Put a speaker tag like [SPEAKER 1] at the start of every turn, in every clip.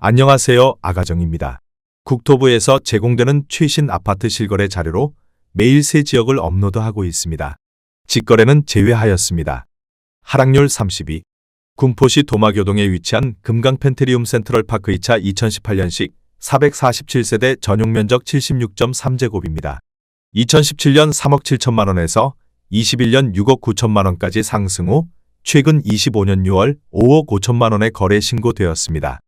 [SPEAKER 1] 안녕하세요. 아가정입니다. 국토부에서 제공되는 최신 아파트 실거래 자료로 매일 새 지역을 업로드하고 있습니다. 직거래는 제외하였습니다. 하락률 32. 군포시 도마교동에 위치한 금강 펜트리움 센트럴 파크 2차 2018년식 447세대 전용 면적 76.3제곱입니다. 2017년 3억 7천만 원에서 21년 6억 9천만 원까지 상승 후 최근 25년 6월 5억 5천만 원의 거래 신고되었습니다.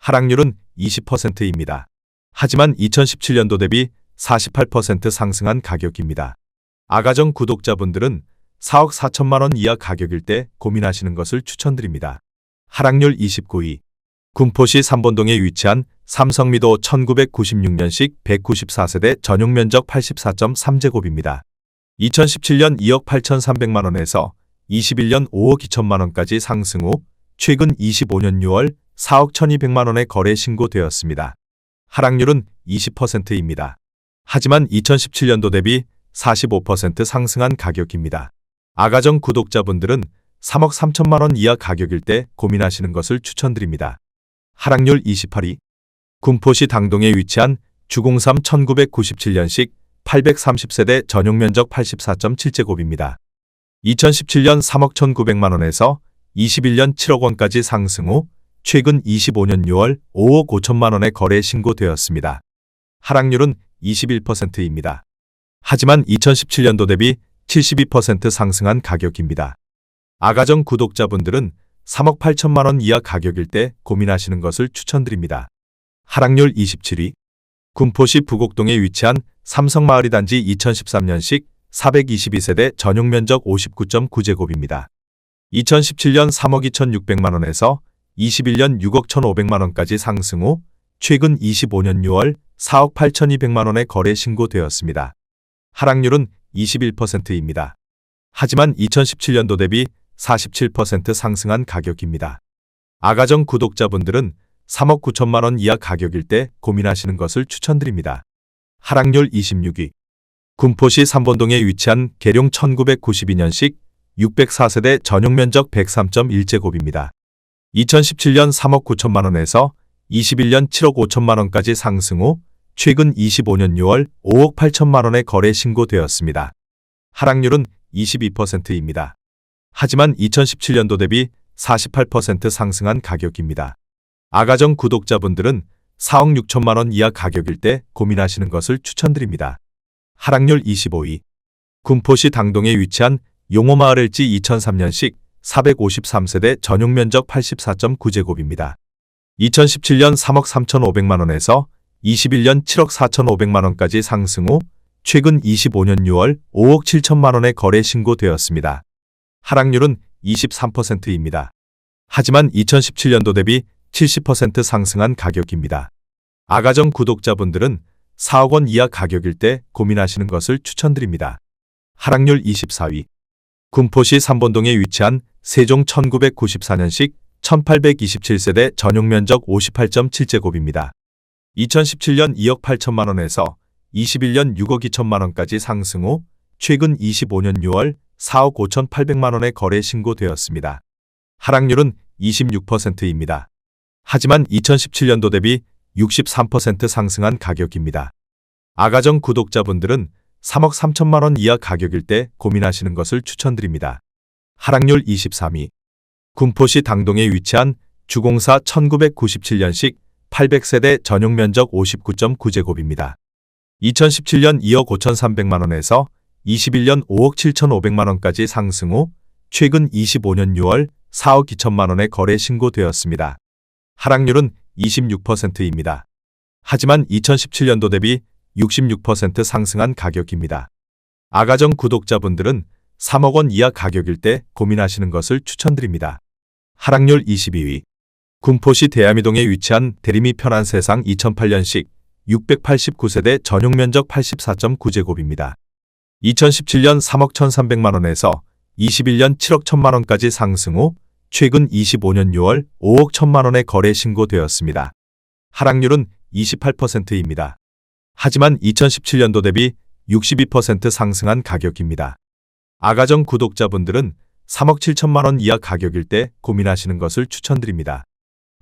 [SPEAKER 1] 하락률은 20%입니다. 하지만 2017년도 대비 48% 상승한 가격입니다. 아가정 구독자분들은 4억 4천만 원 이하 가격일 때 고민하시는 것을 추천드립니다. 하락률 29위. 군포시 삼본동에 위치한 삼성미도 1996년식 194세대 전용 면적 84.3제곱입니다. 2017년 2억 8,300만 원에서 21년 5억 2천만 원까지 상승 후 최근 25년 6월 4억 1,200만 원의 거래 신고되었습니다. 하락률은 20%입니다. 하지만 2017년도 대비 45% 상승한 가격입니다. 아가정 구독자분들은 3억 3천만 원 이하 가격일 때 고민하시는 것을 추천드립니다. 하락률 28위. 군포시 당동에 위치한 주공삼 1997년식 830세대 전용 면적 84.7제곱입니다. 2017년 3억 1,900만 원에서 21년 7억 원까지 상승 후 최근 25년 6월 5억 5천만 원의 거래 신고되었습니다. 하락률은 21%입니다. 하지만 2017년도 대비 72% 상승한 가격입니다. 아가정 구독자분들은 3억 8천만 원 이하 가격일 때 고민하시는 것을 추천드립니다. 하락률 27위. 군포시 부곡동에 위치한 삼성마을이 단지 2013년식 422세대 전용 면적 59.9제곱입니다. 2017년 3억 2,600만 원에서 21년 6억 1,500만 원까지 상승 후 최근 25년 6월 4억 8,200만 원의 거래 신고되었습니다. 하락률은 21%입니다. 하지만 2017년도 대비 47% 상승한 가격입니다. 아가정 구독자분들은 3억 9천만 원 이하 가격일 때 고민하시는 것을 추천드립니다. 하락률 26위. 군포시 삼본동에 위치한 계룡 1992년식 604세대 전용 면적 103.1제곱입니다. 2017년 3억 9천만 원에서 21년 7억 5천만 원까지 상승 후 최근 25년 6월 5억 8천만 원의 거래 신고되었습니다. 하락률은 22%입니다. 하지만 2017년도 대비 48% 상승한 가격입니다. 아가정 구독자분들은 4억 6천만 원 이하 가격일 때 고민하시는 것을 추천드립니다. 하락률 25위. 군포시 당동에 위치한 용호마을일지 2003년식 453세대 전용 면적 84.9제곱입니다. 2017년 3억 3,500만 원에서 21년 7억 4,500만 원까지 상승 후 최근 25년 6월 5억 7천만 원의 거래 신고되었습니다. 하락률은 23%입니다. 하지만 2017년도 대비 70% 상승한 가격입니다. 아가정 구독자분들은 4억 원 이하 가격일 때 고민하시는 것을 추천드립니다. 하락률 24위. 군포시 삼본동에 위치한 세종 1994년식 1827세대 전용 면적 58.7제곱입니다. 2017년 2억 8천만 원에서 21년 6억 2천만 원까지 상승 후 최근 25년 6월 4억 5천8백만 원의 거래 신고되었습니다. 하락률은 26%입니다. 하지만 2017년도 대비 63% 상승한 가격입니다. 아가정 구독자분들은 3억 3천만 원 이하 가격일 때 고민하시는 것을 추천드립니다. 하락률 23위. 군포시 당동에 위치한 주공사 1997년식 800세대 전용 면적 59.9제곱입니다. 2017년 2억 5,300만 원에서 21년 5억 7,500만 원까지 상승 후 최근 25년 6월 4억 2천만 원의 거래 신고되었습니다. 하락률은 26%입니다. 하지만 2017년도 대비 66% 상승한 가격입니다. 아가정 구독자분들은 3억 원 이하 가격일 때 고민하시는 것을 추천드립니다. 하락률 22위. 군포시 대야미동에 위치한 대리미 편한 세상 2008년식 689세대 전용 면적 84.9제곱입니다. 2017년 3억 1,300만 원에서 21년 7억 1천만 원까지 상승 후 최근 25년 6월 5억 1천만 원의 거래 신고되었습니다. 하락률은 28%입니다. 하지만 2017년도 대비 62% 상승한 가격입니다. 아가정 구독자분들은 3억 7천만 원 이하 가격일 때 고민하시는 것을 추천드립니다.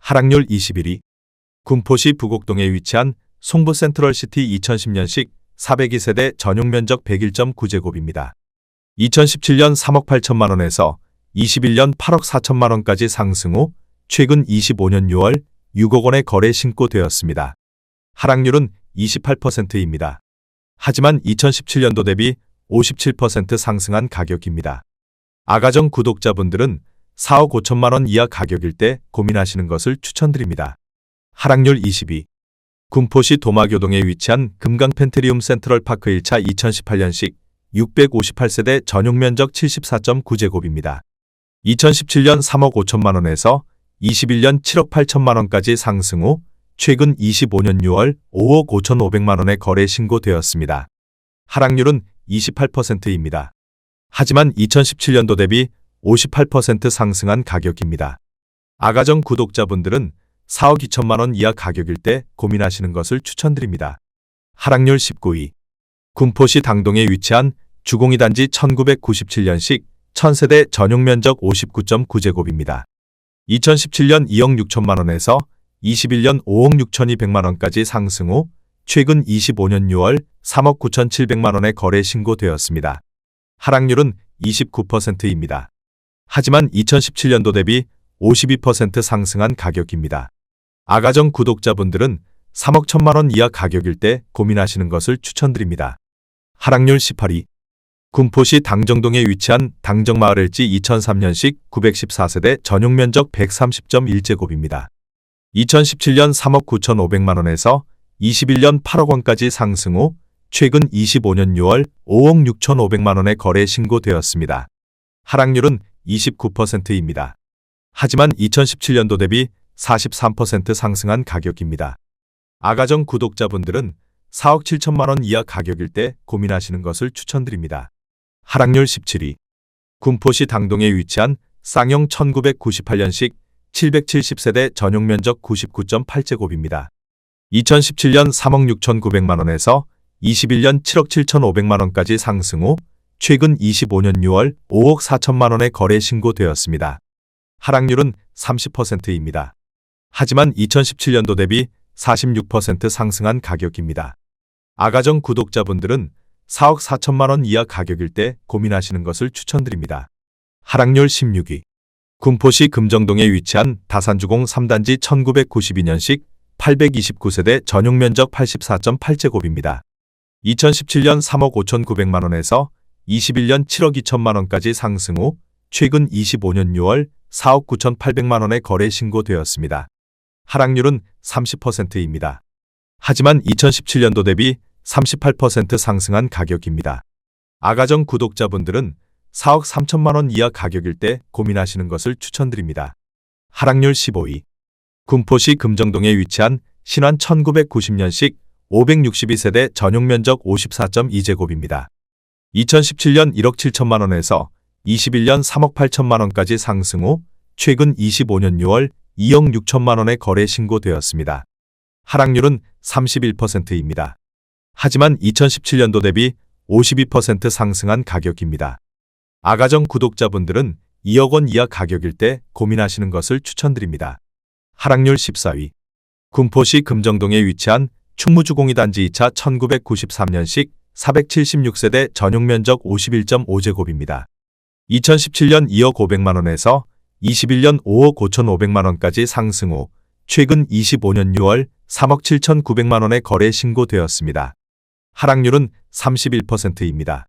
[SPEAKER 1] 하락률 21위. 군포시 부곡동에 위치한 송부 센트럴시티 2010년식 402세대 전용 면적 101.9제곱입니다. 2017년 3억 8천만 원에서 21년 8억 4천만 원까지 상승 후 최근 25년 6월 6억 원의 거래 신고되었습니다. 하락률은 28%입니다. 하지만 2017년도 대비 57% 상승한 가격입니다. 아가정 구독자분들은 4억 5천만 원 이하 가격일 때 고민하시는 것을 추천드립니다. 하락률 22. 군포시 도마교동에 위치한 금강 펜트리움 센트럴 파크 1차 2018년식 658세대 전용 면적 74.9제곱입니다. 2017년 3억 5천만 원에서 21년 7억 8천만 원까지 상승 후 최근 25년 6월 5억 5천 5백만 원의 거래 신고되었습니다. 하락률은 28%입니다. 하지만 2017년도 대비 58% 상승한 가격입니다. 아가정 구독자분들은 4억 2천만 원 이하 가격일 때 고민하시는 것을 추천드립니다. 하락률 19위. 군포시 당동에 위치한 주공이 단지 1997년식 1000세대 전용 면적 59.9제곱입니다. 2017년 2억 6천만 원에서 21년 5억 6,200만 원까지 상승 후 최근 25년 6월 3억 9,700만 원의 거래 신고되었습니다. 하락률은 29%입니다. 하지만 2017년도 대비 52% 상승한 가격입니다. 아가정 구독자분들은 3억 1천만 원 이하 가격일 때 고민하시는 것을 추천드립니다. 하락률 18위. 군포시 당정동에 위치한 당정마을 일지 2003년식 914세대 전용 면적 130.1제곱입니다. 2017년 3억 9,500만 원에서 21년 8억 원까지 상승 후 최근 25년 6월 5억 6,500만 원의 거래 신고되었습니다. 하락률은 29%입니다. 하지만 2017년도 대비 43% 상승한 가격입니다. 아가정 구독자분들은 4억 7천만 원 이하 가격일 때 고민하시는 것을 추천드립니다. 하락률 17위. 군포시 당동에 위치한 쌍용 1998년식 770세대 전용 면적 99.8제곱입니다. 2017년 3억 6,900만 원에서 21년 7억 7,500만 원까지 상승 후 최근 25년 6월 5억 4천만 원의 거래 신고되었습니다. 하락률은 30%입니다. 하지만 2017년도 대비 46% 상승한 가격입니다. 아가정 구독자분들은 4억 4천만 원 이하 가격일 때 고민하시는 것을 추천드립니다. 하락률 16위. 군포시 금정동에 위치한 다산주공 3단지 1992년식 829세대 전용 면적 84.8제곱입니다. 2017년 3억 5,900만 원에서 21년 7억 2천만 원까지 상승 후 최근 25년 6월 4억 9,800만 원의 거래 신고되었습니다. 하락률은 30%입니다. 하지만 2017년도 대비 38% 상승한 가격입니다. 아가정 구독자분들은 4억 3천만 원 이하 가격일 때 고민하시는 것을 추천드립니다. 하락률 15위. 군포시 금정동에 위치한 신환 1990년식 562세대 전용 면적 54.2제곱입니다. 2017년 1억 7천만 원에서 21년 3억 8천만 원까지 상승 후 최근 25년 6월 2억 6천만 원의 거래 신고되었습니다. 하락률은 31%입니다. 하지만 2017년도 대비 52% 상승한 가격입니다. 아가정 구독자분들은 2억 원 이하 가격일 때 고민하시는 것을 추천드립니다. 하락률 14위. 군포시 금정동에 위치한 충무주공이 단지 2차 1993년식 476세대 전용 면적 51.5제곱입니다. 2017년 2억 500만 원에서 21년 5억 5천5백만 원까지 상승 후 최근 25년 6월 3억 7천9백만 원의 거래 신고되었습니다. 하락률은 31%입니다.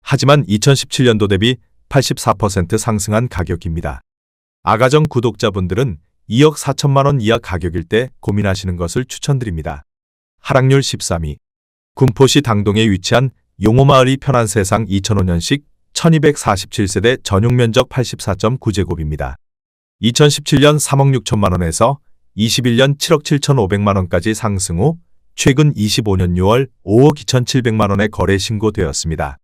[SPEAKER 1] 하지만 2017년도 대비 84% 상승한 가격입니다. 아가정 구독자분들은 2억 4천만 원 이하 가격일 때 고민하시는 것을 추천드립니다. 하락률 13위. 군포시 당동에 위치한 용호마을이 편한 세상 2005년식 1247세대 전용 면적 84.9제곱입니다. 2017년 3억 6천만 원에서 21년 7억 7천5백만 원까지 상승 후 최근 25년 6월 5억 2천7백만 원의 거래 신고되었습니다.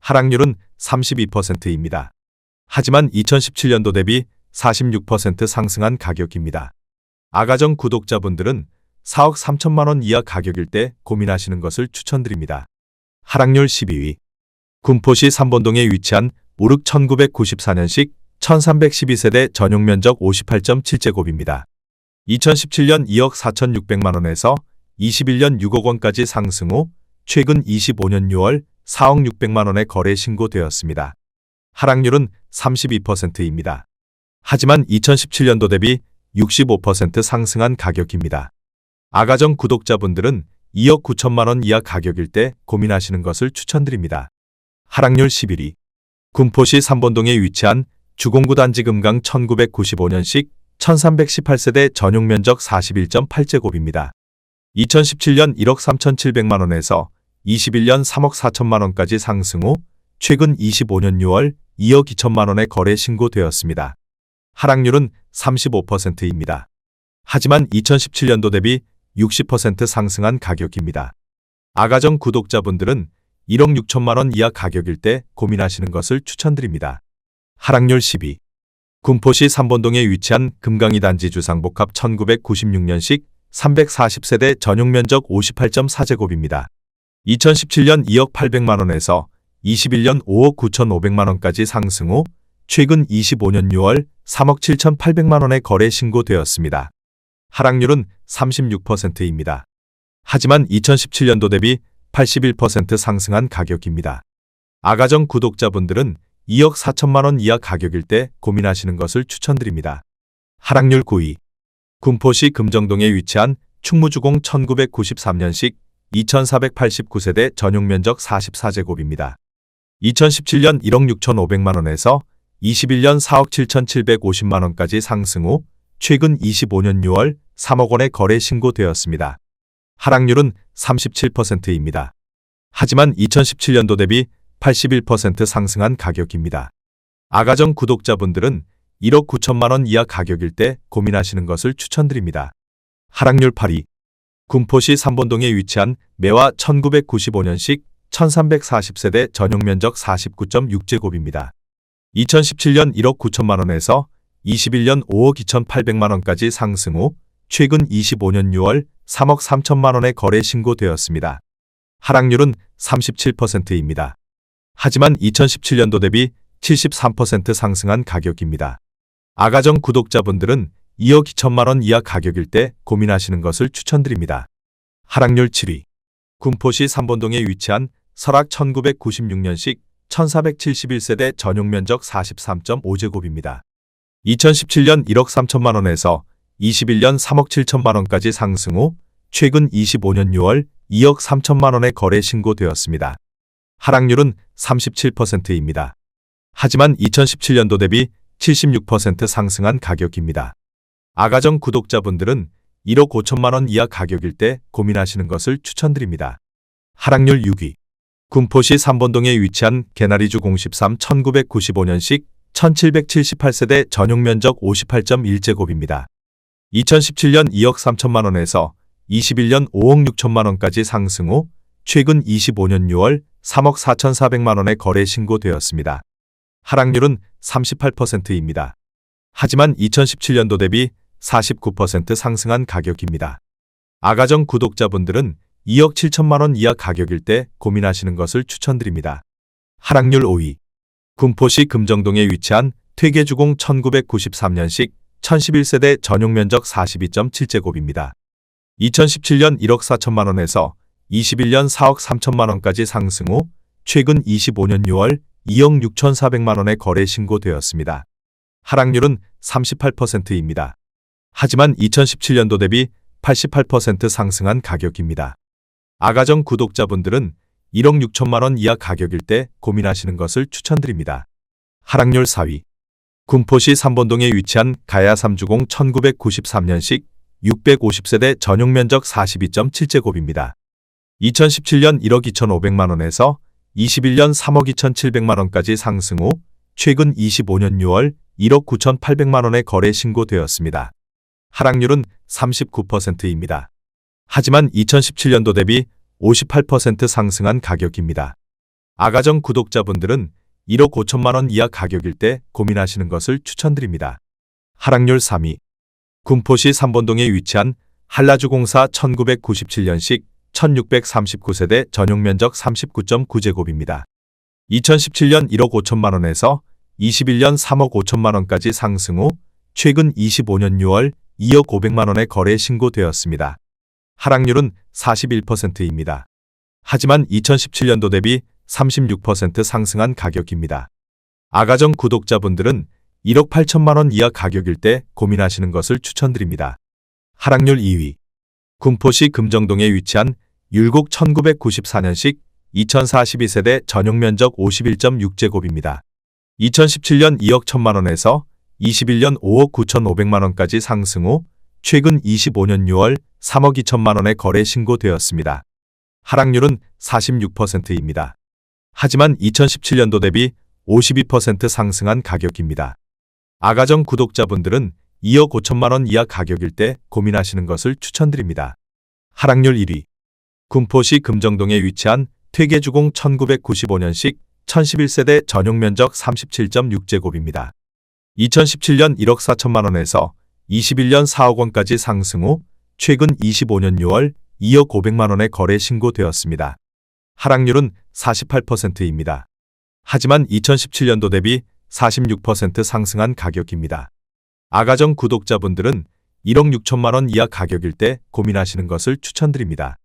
[SPEAKER 1] 하락률은 32%입니다. 하지만 2017년도 대비 46% 상승한 가격입니다. 아가정 구독자분들은 4억 3천만 원 이하 가격일 때 고민하시는 것을 추천드립니다. 하락률 12위. 군포시 3번동에 위치한 우륵 1994년식 1312세대 전용 면적 58.7제곱입니다. 2017년 2억 4,600만 원에서 21년 6억 원까지 상승 후 최근 25년 6월 4억 600만 원의 거래 신고되었습니다. 하락률은 32%입니다. 하지만 2017년도 대비 65% 상승한 가격입니다. 아가정 구독자분들은 2억 9천만 원 이하 가격일 때 고민하시는 것을 추천드립니다. 하락률 11위 군포시 3번동에 위치한 주공구 단지 금강 1995년식 1318세대 전용 면적 41.8제곱입니다. 2017년 1억 3,700만 원에서 21년 3억 4천만 원까지 상승 후 최근 25년 6월 2억 2천만 원의 거래 신고되었습니다. 하락률은 35%입니다. 하지만 2017년도 대비 60% 상승한 가격입니다. 아가정 구독자분들은 1억 6천만 원 이하 가격일 때 고민하시는 것을 추천드립니다. 하락률 12. 군포시 3번동에 위치한 금강이 단지 주상복합 1996년식 340세대 전용 면적 58.4제곱입니다. 2017년 2억 800만 원에서 21년 5억 9,500만 원까지 상승 후 최근 25년 6월 3억 7,800만 원의 거래 신고되었습니다. 하락률은 36%입니다. 하지만 2017년도 대비 81% 상승한 가격입니다. 아가정 구독자분들은 2억 4천만 원 이하 가격일 때 고민하시는 것을 추천드립니다. 하락률 9위 군포시 금정동에 위치한 충무주공 1993년식 2489세대 전용 면적 44제곱입니다. 2017년 1억 6,500만 원에서 21년 4억 7,750만 원까지 상승 후 최근 25년 6월 3억 원의 거래 신고되었습니다. 하락률은 37%입니다. 하지만 2017년도 대비 81% 상승한 가격입니다. 아가정 구독자분들은 1억 9천만 원 이하 가격일 때 고민하시는 것을 추천드립니다. 하락률 8위 군포시 3번동에 위치한 매화 1995년식 1340세대 전용 면적 49.6제곱입니다. 2017년 1억 9천만 원에서 21년 5억 2,800만 원까지 상승 후 최근 25년 6월 3억 3천만 원의 거래 신고되었습니다. 하락률은 37%입니다. 하지만 2017년도 대비 73% 상승한 가격입니다. 아가정 구독자분들은 2억 2천만 원 이하 가격일 때 고민하시는 것을 추천드립니다. 하락률 7위 군포시 3번동에 위치한 설악 1996년식 1471세대 전용 면적 43.5제곱입니다. 2017년 1억 3천만 원에서 21년 3억 7천만 원까지 상승 후 최근 25년 6월 2억 3천만 원의 거래 신고되었습니다. 하락률은 37%입니다. 하지만 2017년도 대비 76% 상승한 가격입니다. 아가정 구독자분들은 1억 5천만 원 이하 가격일 때 고민하시는 것을 추천드립니다. 하락률 6위 군포시 3번동에 위치한 개나리주 013 1995년식 1778세대 전용 면적 58.1제곱입니다. 2017년 2억 3천만 원에서 21년 5억 6천만 원까지 상승 후 최근 25년 6월 3억 4,400만 원의 거래 신고되었습니다. 하락률은 38%입니다. 하지만 2017년도 대비 49% 상승한 가격입니다. 아가정 구독자분들은 2억 7천만 원 이하 가격일 때 고민하시는 것을 추천드립니다. 하락률 5위 군포시 금정동에 위치한 퇴계주공 1993년식 1011세대 전용 면적 42.7제곱입니다. 2017년 1억 4천만 원에서 21년 4억 3천만 원까지 상승 후 최근 25년 6월 2억 6천4백만 원의 거래 신고되었습니다. 하락률은 38%입니다. 하지만 2017년도 대비 88% 상승한 가격입니다. 아가정 구독자분들은 1억 6천만 원 이하 가격일 때 고민하시는 것을 추천드립니다. 하락률 4위 군포시 3번동에 위치한 가야 3주공 1993년식 650세대 전용 면적 42.7제곱입니다. 2017년 1억 2,500만 원에서 21년 3억 2,700만 원까지 상승 후 최근 25년 6월 1억 9,800만 원의 거래 신고되었습니다. 하락률은 39%입니다. 하지만 2017년도 대비 58% 상승한 가격입니다. 아가정 구독자분들은 1억 5천만 원 이하 가격일 때 고민하시는 것을 추천드립니다. 하락률 3위 군포시 3번동에 위치한 한라주공사 1997년식 1639세대 전용 면적 39.9제곱입니다. 2017년 1억 5천만 원에서 21년 3억 5천만 원까지 상승 후 최근 25년 6월 2억 500만 원의 거래 신고되었습니다. 하락률은 41%입니다. 하지만 2017년도 대비 36% 상승한 가격입니다. 아가정 구독자분들은 1억 8천만 원 이하 가격일 때 고민하시는 것을 추천드립니다. 하락률 2위. 군포시 금정동에 위치한 율곡 1994년식 2042세대 전용 면적 51.6제곱입니다. 2017년 2억 1천만 원에서 21년 5억 9천5백만 원까지 상승 후 최근 25년 6월 3억 2천만 원의 거래 신고되었습니다. 하락률은 46%입니다. 하지만 2017년도 대비 52% 상승한 가격입니다. 아가정 구독자분들은 2억 5천만 원 이하 가격일 때 고민하시는 것을 추천드립니다. 하락률 1위. 군포시 금정동에 위치한 퇴계주공 1995년식 1011세대 전용 면적 37.6제곱입니다. 2017년 1억 4천만 원에서 21년 4억 원까지 상승 후 최근 25년 6월 2억 5백만 원의 거래 신고되었습니다. 하락률은 48%입니다. 하지만 2017년도 대비 46% 상승한 가격입니다. 아가정 구독자분들은 1억 6천만 원 이하 가격일 때 고민하시는 것을 추천드립니다.